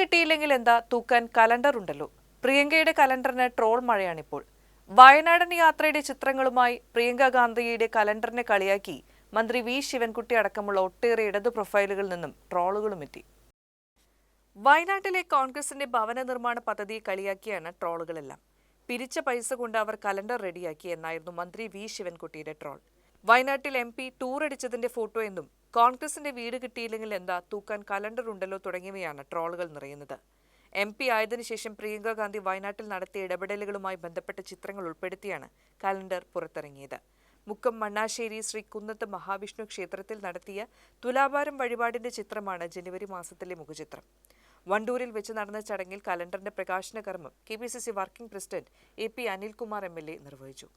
കിട്ടിയില്ലെങ്കിൽ എന്താ തൂക്കാൻ കലണ്ടർ ഉണ്ടല്ലോ. പ്രിയങ്കയുടെ കലണ്ടറിന് ട്രോൾ മഴയാണിപ്പോൾ. വയനാടൻ യാത്രയുടെ ചിത്രങ്ങളുമായി പ്രിയങ്ക ഗാന്ധിയുടെ കലണ്ടറിനെ കളിയാക്കി മന്ത്രി വി. ശിവൻകുട്ടി അടക്കമുള്ള ഒട്ടേറെ ഇടതു പ്രൊഫൈലുകളിൽ നിന്നും ട്രോളുകളും എത്തി. വയനാട്ടിലെ കോൺഗ്രസിന്റെ ഭവന നിർമ്മാണ പദ്ധതിയെ കളിയാക്കിയാണ് ട്രോളുകളെല്ലാം. പിരിച്ച പൈസ കൊണ്ട് അവർ കലണ്ടർ റെഡിയാക്കി എന്നായിരുന്നു മന്ത്രി വി. ശിവൻകുട്ടിയുടെ ട്രോൾ. വയനാട്ടിൽ എം പി ടൂറടിച്ചതിന്റെ ഫോട്ടോ എന്നും കോൺഗ്രസിന്റെ വീട് കിട്ടിയില്ലെങ്കിൽ എന്താ തൂക്കാൻ കലണ്ടർ ഉണ്ടല്ലോ തുടങ്ങിയവയാണ് ട്രോളുകൾ നിറയുന്നത്. എം പി ആയതിനു ശേഷം പ്രിയങ്ക ഗാന്ധി വയനാട്ടിൽ നടത്തിയ ഇടപെടലുകളുമായി ബന്ധപ്പെട്ട ചിത്രങ്ങൾ ഉൾപ്പെടുത്തിയാണ് കലണ്ടർ പുറത്തിറങ്ങിയത്. മുക്കം മണ്ണാശ്ശേരി ശ്രീ കുന്നത്ത് മഹാവിഷ്ണു ക്ഷേത്രത്തിൽ നടത്തിയ തുലാഭാരം വഴിപാടിന്റെ ചിത്രമാണ് ജനുവരി മാസത്തിലെ മുഖചിത്രം. വണ്ടൂരിൽ വെച്ച് നടന്ന ചടങ്ങിൽ കലണ്ടറിന്റെ പ്രകാശന കർമ്മം K P C C working president A P Anilkumar M L A നിർവഹിച്ചു.